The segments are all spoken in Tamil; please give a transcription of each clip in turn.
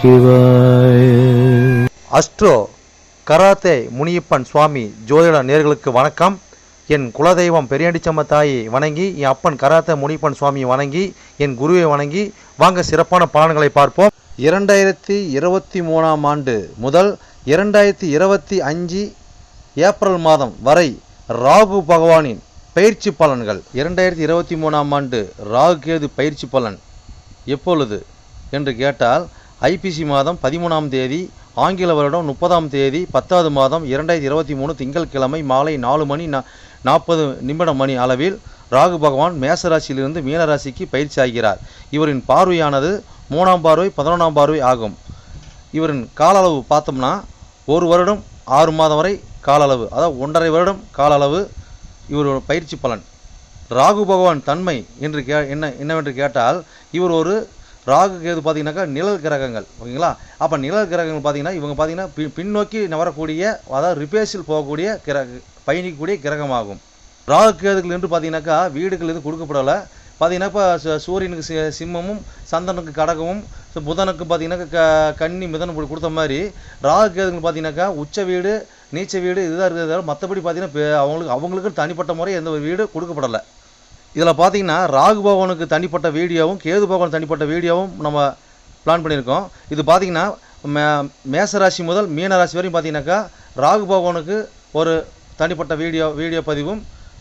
சிவாய. அஸ்ட்ரோ கராத்தே முனியப்பன் சுவாமி ஜோதிட நேர்களுக்கு வணக்கம். என் குலதெய்வம் பெரியாண்டிச்சம்ம தாயை வணங்கி என் அப்பன் கராத்தே முனியப்பன் சுவாமியை வணங்கி என் குருவை வணங்கி வாங்க சிறப்பான பலன்களை பார்ப்போம். இரண்டாயிரத்தி இருபத்தி மூணாம் ஆண்டு முதல் இரண்டாயிரத்தி இருபத்தி அஞ்சு ஏப்ரல் மாதம் வரை ராகு பகவானின் பயிற்சி பலன்கள். இரண்டாயிரத்தி இருபத்தி மூணாம் ஆண்டு ராகு கேது பயிற்சி பலன் எப்பொழுது? என்று கேட்டால் ஐபிசி மாதம் பதிமூணாம் தேதி ஆங்கில வருடம் முப்பதாம் தேதி பத்தாவது மாதம் இரண்டாயிரத்தி இருபத்தி மூணு திங்கட்கிழமை மாலை நாலு மணி நாற்பது நிமிடம் மணி அளவில் ராகு பகவான் மேசராசியிலிருந்து மீனராசிக்கு பயிற்சி ஆகிறார். இவரின் பார்வையானது மூணாம் பார்வை பதினொன்றாம் பார்வை ஆகும். இவரின் கால அளவு பார்த்தோம்னா ஒரு வருடம் ஆறு மாதம் வரை கால அளவு அதாவது ஒன்றரை வருடம் கால அளவு இவரோட பயிற்சி பலன். ராகு பகவான் தன்மை என்று கே என்ன என்னவென்று கேட்டால் இவர் ஒரு ராகு கேது பார்த்தீங்கன்னாக்கா நிழல் கிரகங்கள் ஓகேங்களா? அப்போ நிழல் கிரகங்கள் பார்த்தீங்கன்னா இவங்க பார்த்தீங்கன்னா பி பின்னோக்கி நவரக்கூடிய அதாவது ரிப்பேர்ஸில் போகக்கூடிய கிரக பயணிக்கக்கூடிய கிரகமாகும். ராகு கேதுகள் என்று பார்த்தீங்கன்னாக்கா வீடுகள் எதுவும் கொடுக்கப்படலை. பார்த்தீங்கன்னா இப்போ சூரியனுக்கு சி- சிம்மமும் சந்திரனுக்கு கடகமும் ஸோ புதனுக்கு பார்த்தீங்கன்னா க கன்னி மிதனம் கொடுத்த மாதிரி ராகு கேதுகள் பார்த்தீங்கன்னாக்கா உச்ச வீடு நீச்ச வீடு இதுதான் இருக்கிறது மற்றபடி பார்த்தீங்கன்னா அவங்களுக்கு அவங்களுக்கு தனிப்பட்ட முறை எந்த ஒரு வீடு கொடுக்கப்படலை. இதில் பார்த்தீங்கன்னா ராகு பகவானுக்கு தனிப்பட்ட வீடியோவும் கேது பகவான் தனிப்பட்ட வீடியோவும் நம்ம பிளான் பண்ணியிருக்கோம். இது பார்த்தீங்கன்னா மே மேசராசி முதல் மீனராசி வரையும் பார்த்தீங்கன்னாக்கா ராகு பகவானுக்கு ஒரு தனிப்பட்ட வீடியோ வீடியோ பதிவும்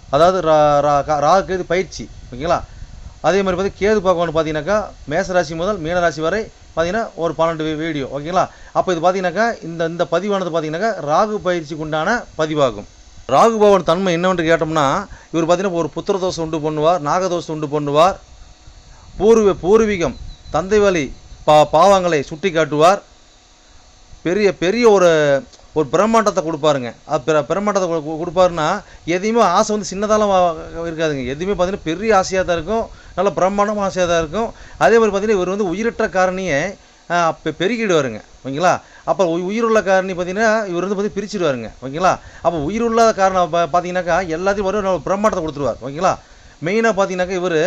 அதாவது ரா- ரா- கா- ராகு கேது பயிற்சி ஓகேங்களா? அதே மாதிரி பார்த்து கேது பகவான் பார்த்தீங்கன்னாக்கா மேசராசி முதல் மீனராசி வரை பார்த்தீங்கன்னா ஒரு பன்னெண்டு வீடியோ ஓகேங்களா? அப்போ இது பார்த்தீங்கன்னாக்கா இந்த இந்த பதிவானது பார்த்தீங்கன்னாக்கா ராகு பயிற்சிக்கு உண்டான பதிவாகும். ராகுபவன் தன்மை என்னவென்று கேட்டோம்னா இவர் பார்த்தீங்கன்னா ஒரு புத்திர தோஷம் உண்டு பண்ணுவார் நாகதோஷம் உண்டு பண்ணுவார். பூர்வ பூர்வீகம் தந்தை வழி பா பாவங்களை சுட்டி காட்டுவார். பெரிய பெரிய ஒரு ஒரு பிரம்மாண்டத்தை கொடுப்பாருங்க. அது பிர பிரம்மாண்டத்தை கொடு- கொடுப்பாருன்னா எதையுமே ஆசை வந்து சின்னதாலாம் இருக்காதுங்க. எதுவுமே பார்த்தீங்கன்னா பெரிய ஆசையாக தான் இருக்கும். நல்ல பிரம்மாண்டமாக ஆசையாக தான் இருக்கும். அதே மாதிரி பார்த்தீங்கன்னா இவர் வந்து உயிரற்ற காரணியை பெருகிடுவாருங்க பெ ஓகேங்களா? அப்போ உயிருள்ள காரணி பார்த்தீங்கன்னா இவர் வந்து பார்த்து பிரிச்சிடுவாருங்க ஓகேங்களா? அப்போ உயிருள்ள காரணம் பார்த்தீங்கன்னாக்கா எல்லாத்தையும் வரும் பிரம்மாண்டத்தை கொடுத்துருவார். ஓகேங்களா? மெயினாக பார்த்தீங்கன்னாக்கா இவர்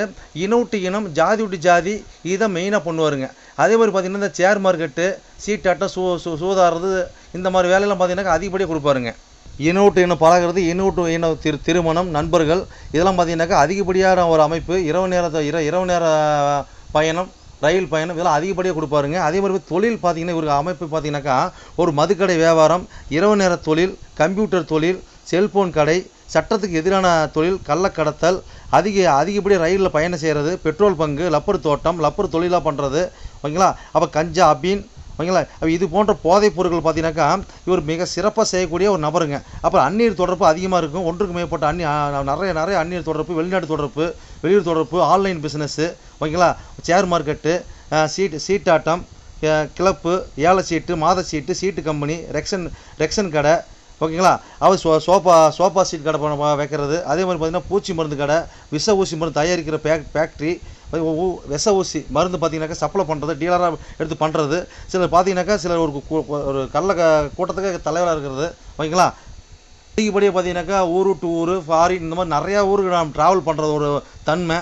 இன விட்டு இனம் ஜாதி விட்டு ஜாதி இதை மெயினாக பண்ணுவாருங்க. அதே மாதிரி பார்த்தீங்கன்னா இந்த சேர் மார்க்கெட்டு சீட்டாட்டம் சூ சூ சூதாடுறது இந்த மாதிரி வேலையெல்லாம் பார்த்தீங்கன்னாக்கா அதிகப்படியாக கொடுப்பாருங்க. இனம் இனம் பழகிறது இனவுட்டு இன திரு திருமணம் நண்பர்கள் இதெல்லாம் பார்த்தீங்கன்னாக்கா அதிகப்படியான ஒரு அமைப்பு. இரவு நேரத்தை இர இரவு நேர பயணம் ரயில் பயணம் இதெல்லாம் அதிகப்படியாக கொடுப்பாருங்க. அதே மாதிரி தொழில் பார்த்தீங்கன்னா இவருக்கு அமைப்பு பார்த்தீங்கன்னாக்கா ஒரு மதுக்கடை வியாபாரம் இரவு நேர தொழில் கம்ப்யூட்டர் தொழில் செல்போன் கடை சட்டத்துக்கு எதிரான தொழில் கள்ளக்கடத்தல் அதிக அதிகப்படியாக ரயிலில் பயணம் செய்கிறது பெட்ரோல் பங்கு லப்பர் தோட்டம் லப்பர் தொழிலாக பண்ணுறது ஓகேங்களா? அப்போ கஞ்சா அபீன் ஓகேங்களா? அப்போ இது போன்ற போதைப் பொருட்கள் பார்த்தீங்கன்னாக்கா இவர் மிக சிறப்பாக செய்யக்கூடிய ஒரு நபருங்க. அப்புறம் அந்நீர் தொடர்பு அதிகமாக இருக்கும். ஒன்றுக்கு மேற்பட்ட அந்நி நிறைய நிறைய அந்நீர் தொடர்பு வெளிநாடு தொடர்பு வெளியூர் தொடர்பு ஆன்லைன் பிஸ்னஸ்ஸு ஓகேங்களா? ஷேர் மார்க்கெட்டு சீட் சீட்டாட்டம் கிளப்பு ஏல சீட்டு மாத சீட்டு சீட்டு கம்பெனி ரெக்ஷன் ரெக்ஷன் கடை ஓகேங்களா? அவர் சோ சோஃபா சோஃபா சீட் கடை பண்ண வைக்கிறது. அதே மாதிரி பார்த்தீங்கன்னா பூச்சி மருந்து கடை விஷ ஊசி மருந்து தயாரிக்கிற பேக் ஃபேக்ட்ரி விஷ ஊசி மருந்து பார்த்தீங்கன்னாக்கா சப்ளை பண்ணுறது டீலராக எடுத்து பண்ணுறது சிலர் பார்த்தீங்கன்னாக்கா சிலர் ஒரு ஒரு கள்ள கூட்டத்துக்கு தலைவராக இருக்கிறது. ஓகேங்களா? அதிகப்படியாக பார்த்தீங்கன்னாக்கா ஊர் டு ஊர் ஃபாரின் இந்த மாதிரி நிறையா ஊருக்கு நாம் ட்ராவல் பண்ணுறது ஒரு தன்மை.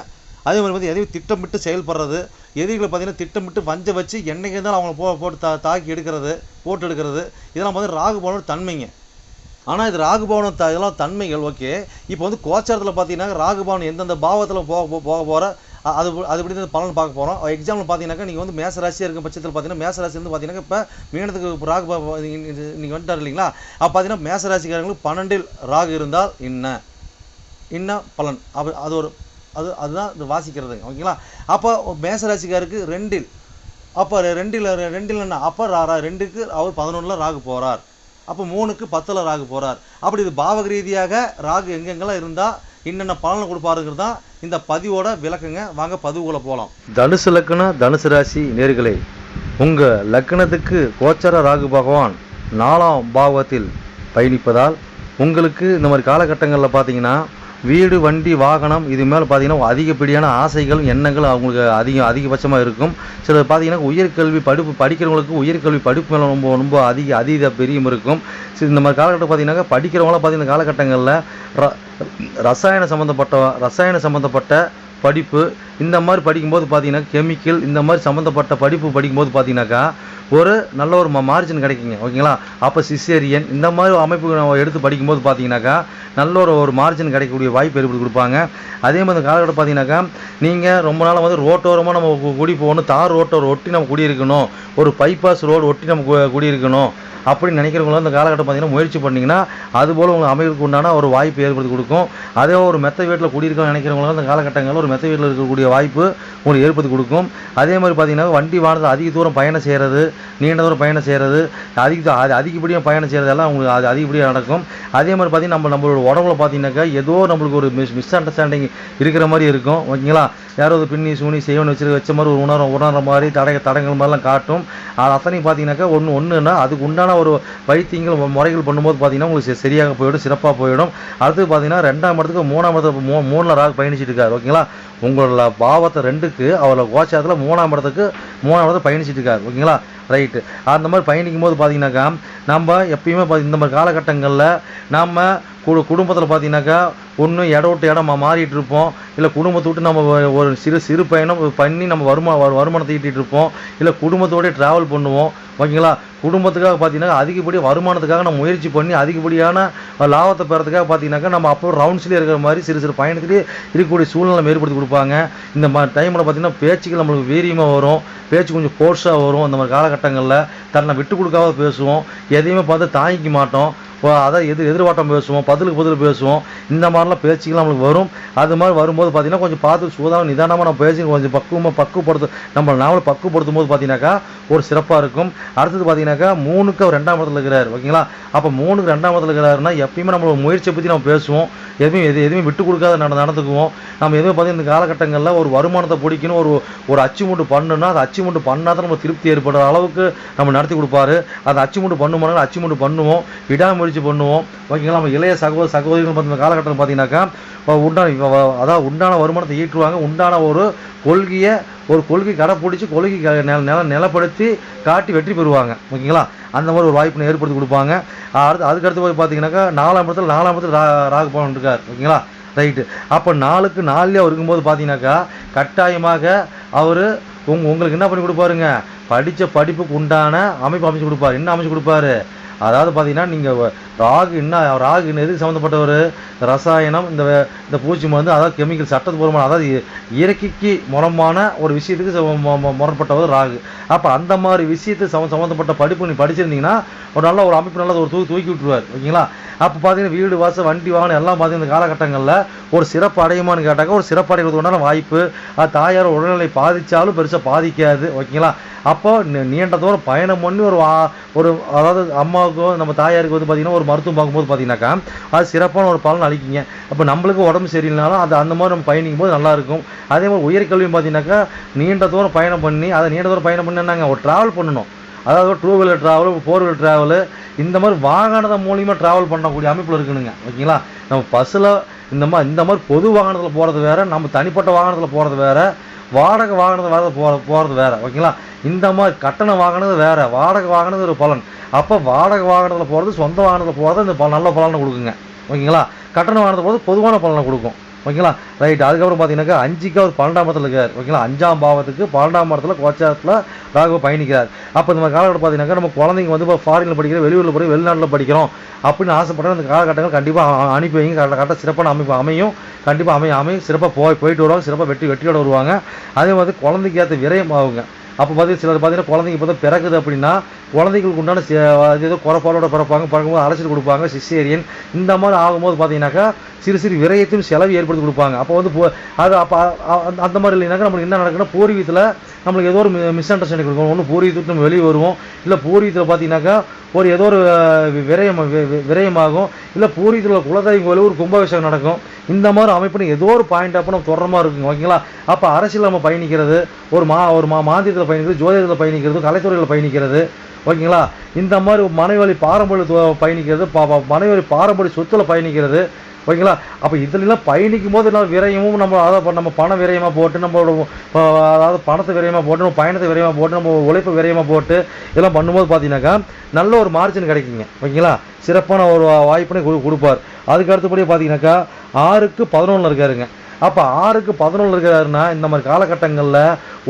அதே மாதிரி வந்து எதையும் திட்டமிட்டு செயல்படுறது எதிரிகளை பார்த்தீங்கன்னா திட்டமிட்டு வஞ்ச வச்சு என்னைக்கு இருந்தாலும் அவங்கள போ போட்டு தா தாக்கி எடுக்கிறது போட்டு எடுக்கிறது. இதெல்லாம் வந்து ராகுபவனோட தன்மைங்க. ஆனால் இது ராகுபவனம் த இதெல்லாம் தன்மைகள் ஓகே. இப்போ வந்து கோச்சாரத்தில் பார்த்தீங்கன்னா ராகுபவன் எந்தெந்த பாவத்தில் போக போக போகிற அது அது இப்படி பலன் பார்க்க போகிறோம் எக்ஸாம்பிள் பார்த்தீங்கன்னாக்கா நீங்கள் வந்து மேசராசியாக இருக்கும் பட்சத்தில் பார்த்தீங்கன்னா மேசராசி வந்து பார்த்தீங்கன்னா இப்போ மீனத்துக்கு ராகு நீங்கள் வந்துட்டார் இல்லைங்களா? அப்போ பார்த்தீங்கன்னா மேசராசிக்காரங்களுக்கு பன்னெண்டில் ராகு இருந்தால் என்ன? என்ன பலன்? அப்போ அது ஒரு அது அதுதான் இந்த வாசிக்கிறதுங்க ஓகேங்களா? அப்போ மேசராசிக்காருக்கு ரெண்டில். அப்போ ரெண்டில் ரெண்டில் என்ன? அப்போ ரா ரா- ரெண்டுக்கு அவர் பதினொன்றில் ராகு போகிறார் அப்போ மூணுக்கு பத்தில் ராகு போகிறார் அப்படி இது பாவக ரீதியாக ராகு எங்கெங்கெல்லாம் இருந்தால் என்னென்ன பலனை கொடுப்பாருங்கிறது தான் இந்த பதிவோட விளக்குங்க. வாங்க பதிவுக்குள்ளே போகலாம் தனுசு லக்ன தனுசு ராசி நேர்களே உங்கள் லக்னத்துக்கு கோச்சர ராகு பகவான் நாலாம் பாவத்தில் பயணிப்பதால் உங்களுக்கு இந்த மாதிரி காலகட்டங்களில் பார்த்தீங்கன்னா வீடு வண்டி வாகனம் இது மேலே பார்த்தீங்கன்னா அதிகப்படியான ஆசைகள் எண்ணங்கள் அவங்களுக்கு அதிகம் அதிகபட்சமாக இருக்கும். சிலர் பார்த்தீங்கன்னா உயர்கல்வி படிப்பு படிக்கிறவங்களுக்கு உயர்கல்வி படிப்பு மேலே ரொம்ப ரொம்ப அதிக அதீத பெரியம் இருக்கும். சரி இந்த மாதிரி காலகட்டம் பார்த்தீங்கன்னா படிக்கிறவங்களாம் பார்த்தீங்கன்னா காலகட்டங்களில் ர ரசாயன சம்மந்தப்பட்ட ரசாயன சம்மந்தப்பட்ட படிப்பு இந்த மாதிரி படிக்கும்போது பார்த்தீங்கன்னா கெமிக்கல் இந்த மாதிரி சம்மந்தப்பட்ட படிப்பு படிக்கும்போது பார்த்தீங்கன்னாக்கா ஒரு நல்ல ஒரு மார்ஜின் கிடைக்குங்க. ஓகேங்களா? அப்போ சிசேரியன் இந்த மாதிரி அமைப்பு நம்ம எடுத்து படிக்கும்போது பார்த்தீங்கன்னாக்கா நல்ல ஒரு ஒரு மார்ஜின் கிடைக்கக்கூடிய வாய்ப்பு ஏற்படுத்தி கொடுப்பாங்க. அதே மாதிரி இந்த காலகட்டம் பார்த்தீங்கன்னாக்கா நீங்கள் ரொம்ப நாளாக வந்து ரோட்டோரமாக நம்ம குடி போகணும் தார் ரோட்டோர் ஒட்டி நம்ம குடியிருக்கணும் ஒரு பைபாஸ் ரோடு ஒட்டி நம்ம கு- குடியிருக்கணும் அப்படின்னு நினைக்கிறவங்களும் அந்த காலகட்டம் பார்த்தீங்கன்னா முயற்சி பண்ணிங்கன்னா அதுபோல் உங்களுக்கு அமைப்புக்கு உண்டான ஒரு வாய்ப்பு ஏற்படுத்தி கொடுக்கும். அதே ஒரு மெத்த வீட்டில் குடியிருக்கணும்னு நினைக்கிறவங்களும் இந்த காலகட்டங்களில் ஒரு மெத்த வீட்டில் இருக்கக்கூடிய வாய்ப்பு உங்களுக்கு ஏற்படுத்தி கொடுக்கும். அதே மாதிரி பார்த்தீங்கன்னா வண்டி வாகனத்தில் அதிக தூரம் பயணம் செய்கிறது நீண்ட தூரம் பயணம் செய்கிறது அதிக அது அதிகப்படியாக பயணம் செய்கிறதெல்லாம் உங்களுக்கு அது அதிகப்படியாக நடக்கும். அதே மாதிரி பார்த்தீங்கன்னா நம்ம நம்மளோட உடம்புல பார்த்தீங்கன்னாக்கா ஏதோ நம்மளுக்கு ஒரு மிஸ் மிஸ் அண்டர்ஸ்டாண்டிங் இருக்கிற மாதிரி இருக்கும். ஓகேங்களா? யாரோ ஒரு பின்னி சூனி செய்வன் வச்சு வச்ச மாதிரி ஒரு உணர உணர்ற மாதிரி தடை தடங்கள் மாதிரிலாம் காட்டும். அது அத்தனையும் பார்த்தீங்கன்னாக்கா ஒன்று ஒன்றுன்னா அதுக்கு உண்டான ஒரு வைத்தியங்கள் முறைகள் பண்ணும்போது பார்த்தீங்கன்னா உங்களுக்கு சரியாக போயிடும் சிறப்பாக போயிடும். அடுத்து பார்த்தீங்கன்னா ரெண்டாம் இடத்துக்கு மூணாம் இடத்துக்கு மூ மூணில் ராகு பயணிச்சிட்டு இருக்காரு. ஓகேங்களா? உங்களோட பாவத்தை ரெண்டுக்கு அவரோட கோச்சாரத்தில் மூணாம் இடத்துக்கு மூணாம் இடத்துக்கு பயணிச்சிட்டு இருக்காரு. ஓகேங்களா? ரைட்டு அந்த மாதிரி பயணிக்கும் போது பார்த்தீங்கன்னாக்கா நம்ம எப்பயுமே பாத்தி- இந்த மாதிரி காலகட்டங்களில் நம்ம குடும்பத்தில் பார்த்தீங்கன்னாக்கா ஒன்று இடம் விட்டு இடம் மாறிட்டு இருப்போம். இல்லை குடும்பத்தை விட்டு நம்ம ஒரு சிறு சிறு பயணம் பண்ணி நம்ம வருமா வருமானத்தை ஈட்டிட்டு இருப்போம். இல்லை குடும்பத்தோடய ட்ராவல் பண்ணுவோம். ஓகேங்களா? குடும்பத்துக்காக பார்த்தீங்கன்னா அதிகப்படி வருமானத்துக்காக நம்ம முயற்சி பண்ணி அதிகப்படியான லாபத்தை பெறத்துக்காக பார்த்தீங்கன்னாக்கா நம்ம அப்போ ரவுண்ட்ஸ்லேயே இருக்கிற மாதிரி சிறு சிறு பயணத்துலேயே இருக்கக்கூடிய சூழ்நிலை ஏற்படுத்தி கொடுப்பாங்க. இந்த மாதிரி டைமில் பார்த்தீங்கன்னா பேச்சுக்கள் நம்மளுக்கு வீரியமாக வரும். பேச்சு கொஞ்சம் ஃபோர்ஸாக வரும். இந்த மாதிரி காலகட்டங்களில் தன்னை விட்டு கொடுக்காம பேசுவோம். எதையுமே பார்த்து தாங்கிக்க மாட்டோம். அதை அதான் எதிர் எதிர்வாட்டம் பேசுவோம். பதிலுக்கு பதில் பேசுவோம். இந்த மாதிரிலாம் பேச்சுக்கள் நம்மளுக்கு வரும். அது மாதிரி வரும்போது பார்த்தீங்கன்னா கொஞ்சம் பார்த்து சூதாக நிதானமாக நம்ம பேசி கொஞ்சம் பக்குவமாக பக்குவப்படுத்து நம்ம நாவலை பக்குவப்படுத்தும் போது பார்த்தீங்கன்னாக்கா ஒரு சிறப்பாக இருக்கும். அடுத்தது பார்த்தீங்கன்னாக்கா மூணுக்கு அவர் ரெண்டாம் இடத்துல இருக்கிறார். ஓகேங்களா? அப்போ மூணுக்கு ரெண்டாம் இடத்துல இருக்கிறாருன்னா எப்பயுமே நம்மளோட முயற்சியை பற்றி நம்ம பேசுவோம். எதுவுமே எது எதுவுமே விட்டு கொடுக்காத நட நடந்துக்குவோம். நம்ம எதுவுமே பார்த்தீங்கன்னா இந்த காலகட்டங்களில் ஒரு வருமானத்தை பிடிக்கணும் ஒரு ஒரு அச்சுமுண்டு பண்ணணும்னா அது அச்சுமுண்டு பண்ணால் தான் நம்ம திருப்தி ஏற்படுற அளவுக்கு நம்ம நடத்தி கொடுப்பாரு. அந்த அச்சுமுண்டு பண்ணுமானாலும் அச்சுமுண்டு பண்ணுவோம். விடாமுயற்சி பண்ணுவோம். ஓகேங்களா? நம்ம இளைய சகோதர சகோதரிகள் பார்த்து இந்த காலகட்டத்தில் பார்த்தீங்கன்னாக்கா இப்போ உண்டான அதாவது உண்டான வருமானத்தை ஈட்டுவாங்க. உண்டான ஒரு கொள்கையை ஒரு கொள்கை கடைப்பிடிச்சி கொள்கை க- நில நில நிலப்படுத்தி காட்டி வெற்றி பெறுவாங்க. ஓகேங்களா? அந்த மாதிரி ஒரு வாய்ப்பினை ஏற்படுத்தி கொடுப்பாங்க. அடுத்து அதுக்கடுத்து போய் பார்த்தீங்கன்னாக்கா நாலாம் இடத்துல நாலாம் இடத்துல ரா ராகு இருக்கார். ஓகேங்களா? ரைட்டு. அப்போ நாளுக்கு நாலுலேயே அவர் இருக்கும்போது பார்த்தீங்கன்னாக்கா கட்டாயமாக அவர் உங் உங்களுக்கு என்ன பண்ணி கொடுப்பாருங்க? படித்த படிப்புக்கு உண்டான அமைப்பு அமைச்சு கொடுப்பாரு. என்ன அமைச்சு கொடுப்பாரு? அதாவது பார்த்தீங்கன்னா நீங்கள் ராகு என்ன ராகு என்ன எதுக்கு சம்மந்தப்பட்டவர் ரசாயனம் இந்த இந்த பூச்சி மருந்து அதாவது கெமிக்கல் சட்டத்துப்பூர்வமான அதாவது இயற்கைக்கு முரமான ஒரு விஷயத்துக்கு முரண்பட்டவர் ராகு. அப்போ அந்த மாதிரி விஷயத்துக்கு சம சம்மந்தப்பட்ட படிப்பு நீ படிச்சிருந்தீங்கன்னா ஒரு நல்ல ஒரு அமைப்பு நல்ல ஒரு தூக்கி தூக்கி விட்டுருவார். ஓகேங்களா? அப்போ பார்த்தீங்கன்னா வீடு வாசல் வண்டி வாகனம் எல்லாம் பார்த்தீங்கன்னா இந்த காலகட்டங்களில் ஒரு சிறப்பு அடையுமான்னு கேட்டாக்க ஒரு சிறப்பு அடைகிறதுக்கு உண்டான வாய்ப்பு. அது தாயார் உடல்நிலை பாதித்தாலும் பெருசாக பாதிக்காது. ஓகேங்களா? அப்போ நீண்ட தூரம் பயணம் பண்ணி ஒரு வா- ஒரு அதாவது அம்மாவுக்கும் நம்ம தாயாருக்கு வந்து பார்த்தீங்கன்னா ஒரு மருத்துவம் பார்க்கும்போது பார்த்தீங்கன்னாக்கா அது சிறப்பான ஒரு பலன் அளிக்குங்க. அப்போ நம்மளுக்கு உடம்பு சரியில்லைனாலும் அது அந்த மாதிரி நம்ம பயணிக்கும் போது நல்லா இருக்கும். அதே மாதிரி உயர்கல்வியும் பார்த்தீங்கன்னாக்கா நீண்ட தூரம் பயணம் பண்ணி அதை நீண்ட தூரம் பயணம் பண்ணி ஒரு ட்ராவல் பண்ணணும். அதாவது two wheeler travel four wheeler travel இந்த மாதிரி வாகனத்தை மூலியமாக ட்ராவல் பண்ணக்கூடிய அமைப்பில் இருக்கணுங்க. ஓகேங்களா? நம்ம பஸ்ஸில் இந்த மாதிரி இந்த மாதிரி பொது வாகனத்தில் போகிறது வேறு நம்ம தனிப்பட்ட வாகனத்தில் போகிறது வேறு வாடகை வாகனத்தில் வேறு போகிற போகிறது வேறு ஓகேங்களா இந்த மாதிரி கட்டண வாகனது வேறு வாடகை வாகனது ஒரு பலன். அப்போ வாடகை வாகனத்தில் போகிறது சொந்த வாகனத்தில் போகிறது இந்த ப- நல்ல பலனை கொடுக்குங்க. ஓகேங்களா கட்டண வாகனத்தில் போகிறது பொதுவான பலனை கொடுக்கும். ஓகேங்களா? ரைட் அதுக்கப்புறம் பார்த்தீங்கன்னாக்கா அஞ்சுக்கு அவர் பன்னெண்டாம் இடத்துல இருக்கார். ஓகேங்களா? அஞ்சாம் பாவத்துக்கு பன்னெண்டாம் இடத்துல கோச்சாரத்தில் ராகு பயணிக்கிறார். அப்போ இந்த மாதிரி காலகட்டம் பார்த்தீங்கன்னாக்கா நம்ம குழந்தைங்க வந்து இப்போ ஃபாரினில் படிக்கிற வெளியூரில் போய் வெளிநாட்டில் படிக்கிறோம் அப்படின்னு ஆசைப்பட்டால் அந்த காலகட்டங்கள் கண்டிப்பாக அனுப்பி வைங்க. கரெக்டாக சிறப்பான அமைப்பு அமையும். கண்டிப்பாக அமையும் அமையும். சிறப்பாக போய் போயிட்டு வருவாங்க. சிறப்பாக வெற்றி வெற்றியோட வருவாங்க. அதே மாதிரி குழந்தைக்கு ஏற்ற விரயம் ஆகுங்க. அப்போ பார்த்தீங்கன்னா சிலர் பார்த்தீங்கன்னா குழந்தைங்க இப்போ தான் பிறக்குது அப்படின்னா குழந்தைங்களுக்கு உண்டான அது ஏதோ குறைபாடோட பிறப்பாங்க. பிறக்கும்போது அழைச்சிட்டு கொடுப்பாங்க. சிசேரியன் இந்த மாதிரி ஆகும்போது பார்த்தீங்கன்னாக்கா சிறு சிறு விரயத்தையும் செலவு ஏற்படுத்தி கொடுப்பாங்க. அப்போ வந்து போ- அது அப்போ அந்த மாதிரி இல்லைனாக்கா நம்மளுக்கு என்ன நடக்குன்னா பூர்வீகத்தில் நம்மளுக்கு ஏதோ ஒரு மிஸ் அண்டர்ஸ்டாண்டிங் இருக்கும். ஒன்று பூர்வீகத்துக்கு நம்ம வெளியே வருவோம். இல்லை பூர்வீகத்தில் பார்த்தீங்கன்னாக்கா ஒரு ஏதோ ஒரு விரயம் வி- விரயமாகும். இல்லை பூர்வீகத்தில் குலதெய்வம் கோயில் ஒரு கும்பாபிஷேகம் நடக்கும். இந்த மாதிரி அமைப்புன்னு ஏதோ ஒரு பாயிண்ட் அப்போ நம்ம தொடரமாக மாதிரி இருக்குங்க. ஓகேங்களா? அப்போ அரசியல் நம்ம பயணிக்கிறது ஒரு மா ஒரு மா மாந்திரத்தில் பயணிக்கிறது ஜோதிடத்தில் பயணிக்கிறது கலைத்துறையில் பயணிக்கிறது. ஓகேங்களா? இந்த மாதிரி மனைவழி பாரம்பரிய பயணிக்கிறது மனைவழி பாரம்பரிய சொத்தில் பயணிக்கிறது. ஓகேங்களா? அப்போ இதுலலாம் பயணிக்கும் போது எல்லாம் விரயமும் நம்ம அதாவது நம்ம பண விரயமாக போட்டு நம்மளோட அதாவது பணத்தை விரயமாக போட்டு நம்ம பயணத்தை விரயமாக போட்டு நம்ம உழைப்பு விரயமாக போட்டு இதெல்லாம் பண்ணும்போது பார்த்தீங்கன்னாக்கா நல்ல ஒரு மார்ஜின் கிடைக்குங்க. ஓகேங்களா? சிறப்பான ஒரு வாய்ப்பினை கொடுப்பார். அதுக்கு அடுத்தபடியே பார்த்தீங்கன்னாக்கா ஆறுக்கு பதினொன்றில் இருக்காருங்க. அப்போ ஆறுக்கு பதினொன்று இருக்கிறாருன்னா இந்த மாதிரி காலகட்டங்களில்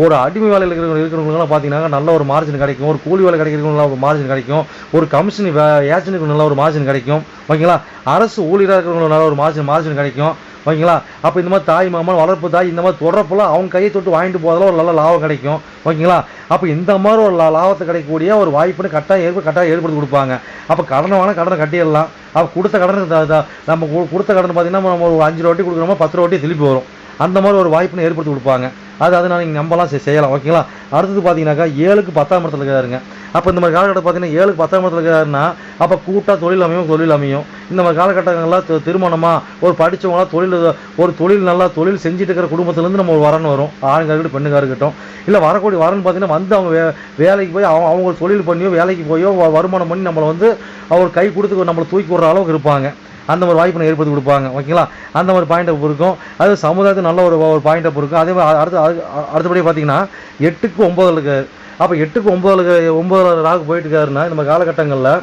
ஒரு அடிமை வேலையில் இருக்கிறவங்க இருக்கிறவங்களுக்குலாம் பார்த்தீங்கன்னா நல்ல ஒரு மார்ஜின் கிடைக்கும். ஒரு கூலி வேலை கிடைக்கிறவங்களுக்கு ஒரு மார்ஜின் கிடைக்கும். ஒரு கமிஷன் ஏஜென்ட்டுக்கு நல்ல ஒரு மார்ஜின் கிடைக்கும். ஓகேங்களா? அரசு ஊழியராக இருக்கிறவங்களுக்கு நல்ல ஒரு மார்ஜின் மார்ஜின் கிடைக்கும். ஓகேங்களா? அப்போ இந்த மாதிரி தாய் மாமன் வளர்ப்பு தாய் இந்த மாதிரி தொடரப்பெல்லாம் அவங்க கையை தொட்டு வாங்கிட்டு போதில் ஒரு நல்ல லாபம் கிடைக்கும். ஓகேங்களா? அப்போ இந்த மாதிரி ஒரு லாபத்தை கிடைக்கக்கூடிய ஒரு வாய்ப்புன்னு கட்டாயம் ஏற்ப கட்டாயம் ஏற்படுத்தி கொடுப்பாங்க. அப்போ கடனை வாங்க கடனை கட்டிடலாம். அப்போ கொடுத்த கடன் நம்ம கொடுத்த கடன் பார்த்தீங்கன்னா நம்ம ஒரு அஞ்சு ரூபா கொடுக்குறோமோ பத்து ரூபா திருப்பி வரும். அந்த மாதிரி ஒரு வாய்ப்புன்னு ஏற்படுத்தி கொடுப்பாங்க. அது அதை நான் நீங்கள் நம்பலாம் செய்யலாம். ஓகேங்களா அடுத்தது பார்த்தீங்கன்னாக்கா ஏழுக்கு பத்தாம் இடத்துல இருக்கிறாருங்க அப்போ இந்த மாதிரி காலகட்டம் பார்த்தீங்கன்னா ஏழுக்கு பத்தாம் இடத்துல இருக்காருன்னா அப்போ கூட்டாக தொழில் அமையும் தொழில் அமையும். இந்த மாதிரி காலகட்டங்கள்லாம் திருமணமாக ஒரு படிச்சவங்களாம் தொழில் ஒரு தொழில் நல்லா தொழில் செஞ்சுட்டு இருக்கிற குடும்பத்துலேருந்து நம்ம ஒரு வரன் வரும். ஆணுங்க இருக்கட்டும் பெண்ணுங்க இருக்கட்டும். இல்லை வரக்கூடிய வரன் பார்த்தீங்கன்னா வந்து அவங்க வே வேலைக்கு போய் அவங்க அவங்க தொழில் பண்ணியோ வேலைக்கு போயோ வருமானம் பண்ணி நம்மளை வந்து அவர் கை கொடுத்து நம்மளை தூக்கி விடுற அளவுக்கு இருப்பாங்க. அந்த மாதிரி வாய்ப்பை ஏற்படுத்தி கொடுப்பாங்க. ஓகேங்களா? அந்த மாதிரி பாயிண்ட் அப் இருக்கும் அது சமுதாயத்துக்கு நல்ல ஒரு ஒரு பாயிண்ட் அப் இருக்கும் அதே மாதிரி அடுத்து அது- அடுத்தபடி பார்த்தீங்கன்னா எட்டுக்கு ஒம்பதில் இருக்காரு. அப்போ எட்டுக்கு ஒம்பதில் ஒம்பதில் ராகு போயிட்டு இருக்காருன்னா நம்ம காலகட்டங்களில்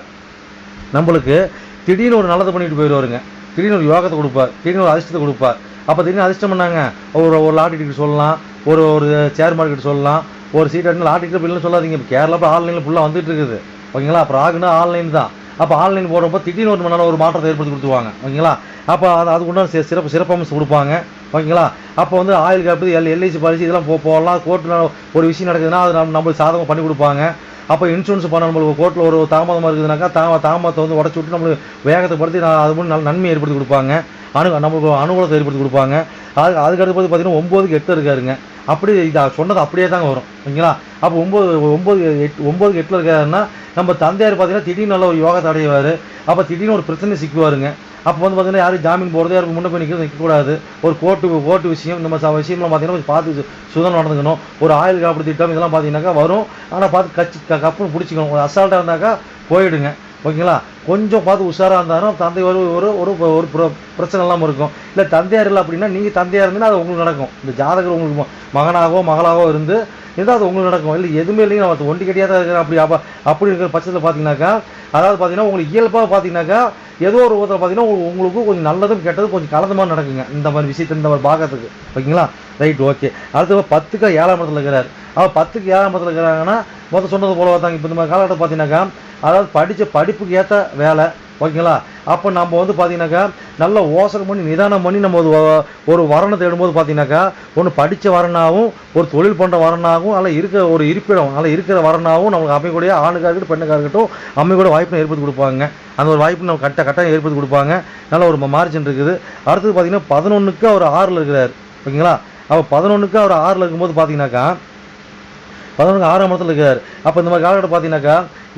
நம்மளுக்கு திடீர்னு ஒரு நல்லதை பண்ணிட்டு போயிடுவாருங்க. திடீர்னு ஒரு யோகத்தை கொடுப்பார். திடீர்னு ஒரு அதிர்ஷ்டத்தை கொடுப்பார். அப்போ திடீர்னு அதிர்ஷ்டம் பண்ணாங்க ஒரு ஒரு லாட்டரி டிக்கெட் சொல்லலாம். ஒரு ஒரு ஷேர் மார்க்கெட் சொல்லலாம். ஒரு சீட் எடுத்து லாட்டரி டிக்கெட் இல்லைன்னு சொல்லாதீங்க. இப்போ கேரளா இப்போ ஆன்லைனில் ஃபுல்லாக வந்துட்டு இருக்குது. ஓகேங்களா? அப்புறம் ஆகுனா ஆன்லைன் தான். அப்போ ஆன்லைன் போடுறப்போ திடீர்னு ஒரு நல்ல ஒரு மாற்றத்தை ஏற்படுத்தி கொடுத்துருவாங்க. ஓகேங்களா? அப்போ அது அதுக்கு உண்டான சி- சிறப்பு சிறப்பம்சம் கொடுப்பாங்க. ஓகேங்களா? அப்போ வந்து ஆயில் காப்பீடு எல் எல்ஐசி பாலிசி இதெல்லாம் போ போடலாம். கோர்ட்டில் ஒரு விஷயம் நடக்குதுன்னா அது நம்ம நம்மளுக்கு சாதகம் பண்ணி கொடுப்பாங்க. அப்போ இன்சூரன்ஸ் பண்ண நம்மளுக்கு கோர்ட்டில் ஒரு தாமதமாக இருக்குதுனாக்கா தா தாமதத்தை வந்து உடச்சி விட்டு நம்மளுக்கு வேகத்தை படுத்தி நான் அது மூலம் நல்ல நன்மை ஏற்படுத்தி கொடுப்பாங்க. அனு நம்மளுக்கு அனுகூலத்தை ஏற்படுத்தி கொடுப்பாங்க. அது அதுக்கு பார்த்து பார்த்தீங்கன்னா ஒம்போதுக்கு எட்டு இருக்காருங்க. அப்படி இதை சொன்னது அப்படியே தாங்க வரும். ஓகேங்களா? அப்போ ஒம்பது ஒம்பது எட்டு ஒம்பதுக்கு எட்டில் இருக்காருன்னா நம்ம தந்தையார் பார்த்தீங்கன்னா திடீர்னு நல்ல ஒரு யோகத்தை அடைவார். அப்போ திடீர்னு ஒரு பிரச்சனை சிக்குவாருங்க. அப்போ வந்து பார்த்தீங்கன்னா யாரும் ஜாமீன் போகிறது யாருக்கு முன்ன போய் நிற்கிறது நிற்கக்கூடாது ஒரு கோர்ட்டு கோர்ட்டு விஷயம் இந்த மாதிரி ச- விஷயம்லாம் பார்த்தீங்கன்னா கொஞ்சம் பார்த்து சு- சுதந்திரம் நடந்துக்கணும். ஒரு ஆயுள் காப்பீடு திட்டம் இதெல்லாம் பார்த்தீங்கன்னாக்கா வரும். ஆனால் பார்த்து கச்சி க கப்புன்னு பிடிச்சிக்கணும். ஒரு அசால்ட்டாக இருந்தாக்கா போயிடுங்க. ஓகேங்களா? கொஞ்சம் பார்த்து உஷாராக இருந்தாலும் தந்தை ஒரு ஒரு ஒரு ஒரு பிரச்சனை இல்லாமல் இருக்கும். இல்லை தந்தையார் இல்லை அப்படின்னா நீங்கள் தந்தையாக இருந்தீங்கன்னா அது உங்களுக்கு நடக்கும். இந்த ஜாதகர் உங்களுக்கு மகனாகவோ மகளாகவோ இருந்து ஏதாவது உங்களுக்கு நடக்கும். இல்லை எதுவுமே இல்லைங்க. நான் ஒண்டி கட்டியாக தான் இருக்கிறேன். அப்படி அப்போ அப்படி இருக்கிற பட்சத்தில் பார்த்தீங்கன்னாக்கா அதாவது பார்த்தீங்கன்னா உங்களுக்கு இயல்பாக பார்த்தீங்கன்னாக்கா ஏதோ ஒரு விதத்தில் பார்த்தீங்கன்னா உங்களுக்கு கொஞ்சம் நல்லதும் கெட்டதும் கொஞ்சம் கலந்த மாதிரி நடக்குங்க. இந்த மாதிரி விஷயத்தை இந்த மாதிரி பார்க்கறதுக்கு ஓகேங்களா? Right okay. அடுத்து பத்துக்கு ஏழாம் இடத்துல இருக்கிறார். அவர் பத்துக்கு ஏழாம் இடத்துல இருக்கிறாங்கன்னா மொத்தம் சொன்னது போல பார்த்தாங்க இப்போ இந்த மாதிரி காலகட்டம் பார்த்தீங்கன்னாக்கா அதாவது படித்த படிப்புக்கு ஏற்ற வேலை ஓகேங்களா? அப்போ நம்ம வந்து பார்த்தீங்கன்னாக்கா நல்ல ஓசகம் பண்ணி நிதானம் பண்ணி நம்ம ஒரு ஒரு வரனை தேடும்போது பார்த்தீங்கன்னாக்கா ஒன்று படித்த வரனாகவும் ஒரு தொழில் பண்ணுற வரனாகவும் அல்ல இருக்கிற ஒரு இருப்பிடம் நல்லா இருக்கிற வரனாகவும் நம்மளுக்கு அமைக்கூடிய ஆணுக்காக இருக்கட்டும் பெண்ணுக்காக இருக்கட்டும் அமையக்கூடிய வாய்ப்பு ஏற்படுத்தி கொடுப்பாங்க. அந்த ஒரு வாய்ப்பு நம்ம கட்ட கட்டாயம் ஏற்படுத்தி கொடுப்பாங்க. நல்ல ஒரு மார்ஜின் இருக்குது. அடுத்தது பார்த்தீங்கன்னா பதினொன்றுக்கு அவர் ஆறில் இருக்கிறார். ஓகேங்களா? அப்போ பதினொன்றுக்கு அவர் ஆறில் இருக்கும்போது பார்த்தீங்கன்னாக்கா பதினொன்று ஆறாம் இடத்துல இருக்கார். அப்போ இந்த மாதிரி காலகட்டம் பார்த்தீங்கன்னாக்கா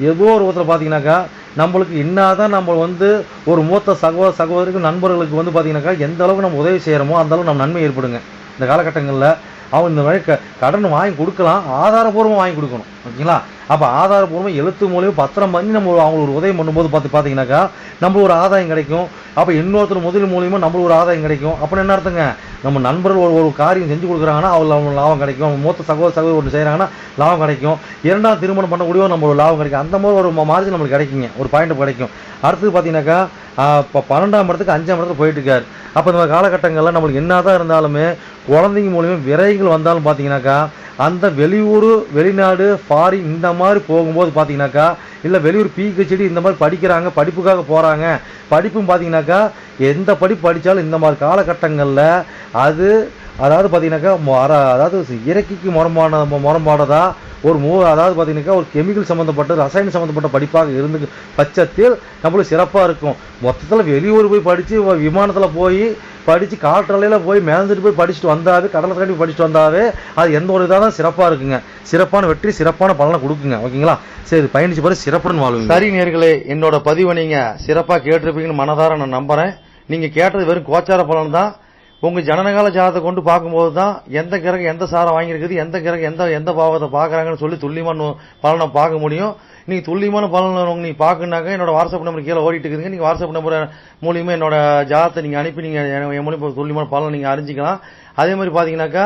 ஏதோ ஒரு விதத்தில் பார்த்தீங்கன்னாக்கா நம்மளுக்கு என்னதான் நம்ம வந்து ஒரு மூத்த சகோதர சகோதரிக்கு நண்பர்களுக்கு வந்து பார்த்தீங்கன்னாக்கா எந்த அளவுக்கு நம்ம உதவி செய்கிறோமோ அந்த அளவுக்கு நம்ம நன்மை ஏற்படுங்க. இந்த காலகட்டங்களில் அவன் இந்த மாதிரி க கடன் வாங்கி கொடுக்கலாம் ஆதாரபூர்வமாக வாங்கி கொடுக்கணும். ஓகேங்களா? அப்போ ஆதாரபூர்வமாக எழுத்து மூலியம் பத்திரம் பண்ணி நம்ம அவங்களுக்கு ஒரு உதவி பண்ணும்போது பார்த்து பார்த்தீங்கன்னாக்கா நம்மளுக்கு ஒரு ஆதாயம் கிடைக்கும். அப்போ இன்னொருத்தர் முதல் மூலியமாக நம்மளுக்கு ஒரு ஆதாயம் கிடைக்கும். அப்படின்னு என்ன அர்த்தங்க? நம்ம நண்பர்கள் ஒரு ஒரு காரியம் செஞ்சு கொடுக்குறாங்கன்னா அவங்களுக்கு அவங்க லாபம் கிடைக்கும். அவங்க மூத்த சகோதர சகோதரி ஒன்று செய்கிறாங்கன்னா லாபம் கிடைக்கும். இரண்டாம் திருமணம் பண்ணக்கூடிய நம்ம ஒரு லாபம் கிடைக்கும். அந்த மாதிரி ஒரு மார்ஜின் நம்மளுக்கு கிடைக்குங்க. ஒரு பாயிண்ட் கிடைக்கும். அடுத்தது பார்த்தீங்கன்னாக்கா இப்போ பன்னெண்டாம் இடத்துக்கு அஞ்சாம் இடத்துக்கு போயிட்டு இருக்காரு அப்போ இந்த மாதிரி காலகட்டங்களில் நம்மளுக்கு என்னதான் இருந்தாலுமே குழந்தைங்க மூலியமாக விரைகள் வந்தாலும் பார்த்தீங்கன்னாக்கா அந்த வெளியூர் வெளிநாடு பாரி இந்த மாதிரி போகும்போது பார்த்தீங்கன்னாக்கா இல்லை வெளியூர் பிஹெச்டி இந்த மாதிரி படிக்கிறாங்க படிப்புக்காக போகிறாங்க படிப்பும் பார்த்தீங்கன்னாக்கா எந்த படிப்பு படித்தாலும் இந்த மாதிரி காலகட்டங்களில் அது அதாவது பார்த்தீங்கன்னாக்கா அதாவது இயற்கைக்கு முரண்பான முரண்பாடதா ஒரு மூ அதாவது பார்த்தீங்கன்னாக்கா ஒரு கெமிக்கல் சம்மந்தப்பட்ட ரசாயன சம்மந்தப்பட்ட படிப்பாக இருந்து பட்சத்தில் நம்மளுக்கு சிறப்பாக இருக்கும். மொத்தத்தில் வெளியூர் போய் படித்து விமானத்தில் போய் படித்து காற்றலையில் போய் மேலந்துட்டு போய் படிச்சுட்டு வந்தாவே கடலை தாண்டி படிச்சுட்டு வந்தாவே அது எந்த ஒரு இதாக தான் சிறப்பாக இருக்குங்க. சிறப்பான வெற்றி சிறப்பான பலனை கொடுக்குங்க. ஓகேங்களா? சரி பயணிச்சு பாரு சிறப்புடன் வாழ்வு சரி நேர்களே என்னோட பதிவை நீங்கள் சிறப்பாக கேட்டிருப்பீங்கன்னு மனதார நான் நம்புகிறேன் நீங்கள் கேட்டது வெறும் கோச்சார பலன் தான். உங்க ஜனனகால ஜாதத்தை கொண்டு பார்க்கும்போது தான் எந்த கிரகம் எந்த சாரம் வாங்கியிருக்குது எந்த கிரகம் எந்த எந்த பாவத்தை பார்க்குறாங்கன்னு சொல்லி துல்லியமான பலனை பார்க்க முடியும். நீங்க துல்லியமான பலன் உங்க நீங்க பார்க்கணுனாக்க என்னோட வாட்ஸ்அப் நம்பர் கீழே ஓடிட்டு இருக்குதுங்க. நீங்க வாட்ஸ்அப் நம்பர் மூலியமா என்னோட ஜாதத்தை நீங்க அனுப்பி நீங்க என் மூலியமாக மூலியமா துல்லியமான பலனை நீங்க அறிஞ்சிக்கலாம். அதே மாதிரி பாத்தீங்கன்னாக்கா